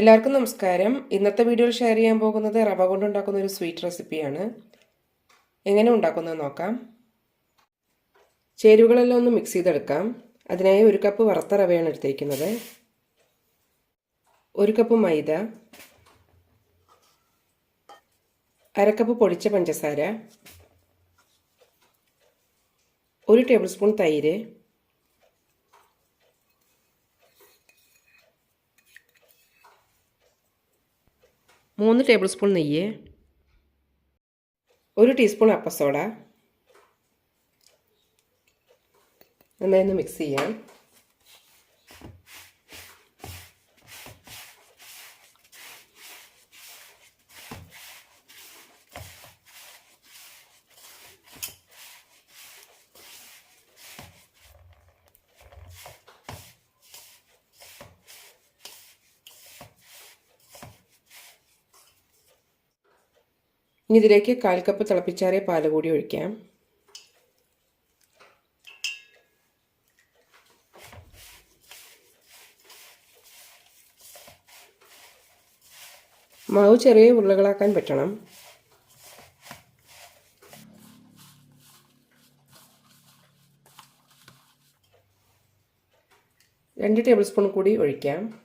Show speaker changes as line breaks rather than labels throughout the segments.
എല്ലാവർക്കും നമസ്കാരം. ഇന്നത്തെ വീഡിയോയിൽ ഷെയർ ചെയ്യാൻ പോകുന്നത് റവ കൊണ്ടുണ്ടാക്കുന്ന ഒരു സ്വീറ്റ് റെസിപ്പിയാണ് എങ്ങനെ ഉണ്ടാക്കുന്നത് നോക്കാം. ചേരുവകളെല്ലാം ഒന്ന് മിക്സ് ചെയ്തെടുക്കാം. അതിനായി ഒരു കപ്പ് വറുത്ത റവയാണ് എടുത്തിരിക്കുന്നത്. ഒരു കപ്പ് മൈദ. അരക്കപ്പ് പൊടിച്ച പഞ്ചസാര. ഒരു ടേബിൾ സ്പൂൺ തൈര്. മൂന്ന് ടേബിൾ സ്പൂൺ നെയ്യ് ഒരു ടീസ്പൂൺ അപ്പസോഡ. നന്നായി ഒന്ന് മിക്സ് ചെയ്യാം. ഇനി ഇതിലേക്ക് കാൽ കപ്പ് തിളപ്പിച്ചാറിയ പാൽ കൂടി ഒഴിക്കാം. മാവ് ചെറിയ ഉരുളകളാക്കാൻ പറ്റണം. രണ്ട് ടേബിൾ സ്പൂൺ കൂടി ഒഴിക്കാം.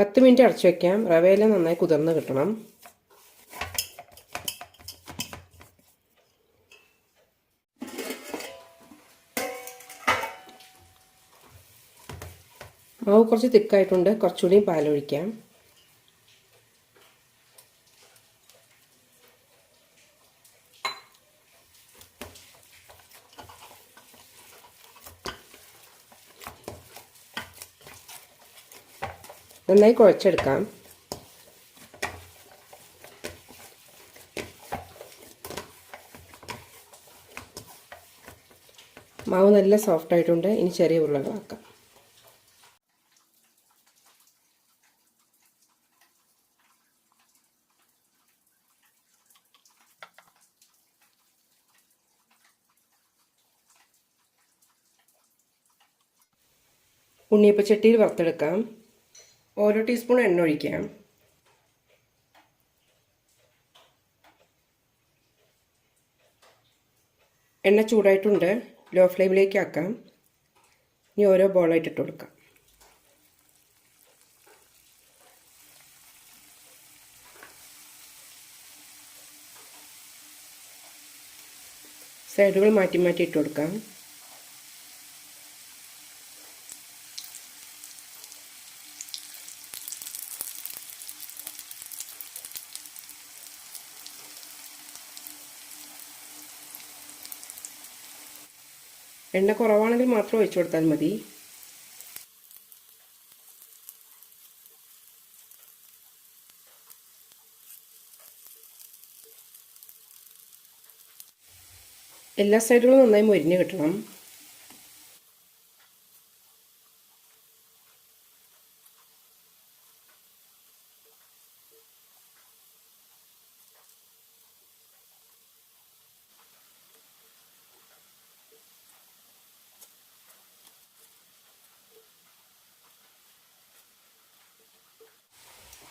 പത്ത് മിനിറ്റ് അടച്ചു വയ്ക്കാം റവയെല്ലാം നന്നായി കുതിർന്ന് കിട്ടണം. മാവ് കുറച്ച് തിക്കായിട്ടുണ്ട്. കുറച്ചുകൂടി പാലൊഴിക്കാം. നന്നായി കുഴച്ചെടുക്കാം. മാവ് നല്ല സോഫ്റ്റ് ആയിട്ടുണ്ട്. ഇനി ചെറിയ ഉരുളകളാക്കാം ഉണ്ണിയപ്പച്ചട്ടിയിൽ വറുത്തെടുക്കാം. ഓരോ ടീസ്പൂൺ എണ്ണ ഒഴിക്കാം. എണ്ണ ചൂടായിട്ടുണ്ട്. ലോ ഫ്ലെയിമിലേക്ക് ആക്കാം. ഇനി ഓരോ ബോളായിട്ട് ഇട്ട് കൊടുക്കാം. സൈഡുകൾ മാറ്റി മാറ്റി ഇട്ട് കൊടുക്കാം. എണ്ണ കുറവാണെങ്കിൽ മാത്രം ഒഴിച്ചു കൊടുത്താൽ മതി. എല്ലാ സൈഡുകളും നന്നായി മൊരിഞ്ഞ് കിട്ടണം.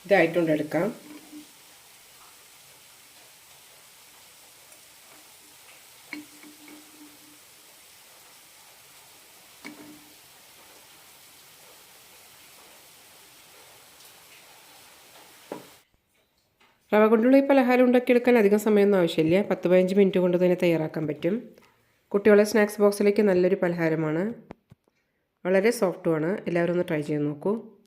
ഇതായിട്ടുണ്ട് എടുക്കാം. റവ കൊണ്ടുള്ള ഈ പലഹാരം ഉണ്ടാക്കിയെടുക്കാൻ അധികം സമയമൊന്നും ആവശ്യമില്ല. പത്ത് പതിനഞ്ച് മിനിറ്റ് കൊണ്ട് തന്നെ തയ്യാറാക്കാൻ പറ്റും. കുട്ടികളെ സ്നാക്സ് ബോക്സിലേക്ക് നല്ലൊരു പലഹാരമാണ്. വളരെ സോഫ്റ്റുമാണ്. എല്ലാവരും ഒന്ന് ട്രൈ ചെയ്ത് നോക്കൂ.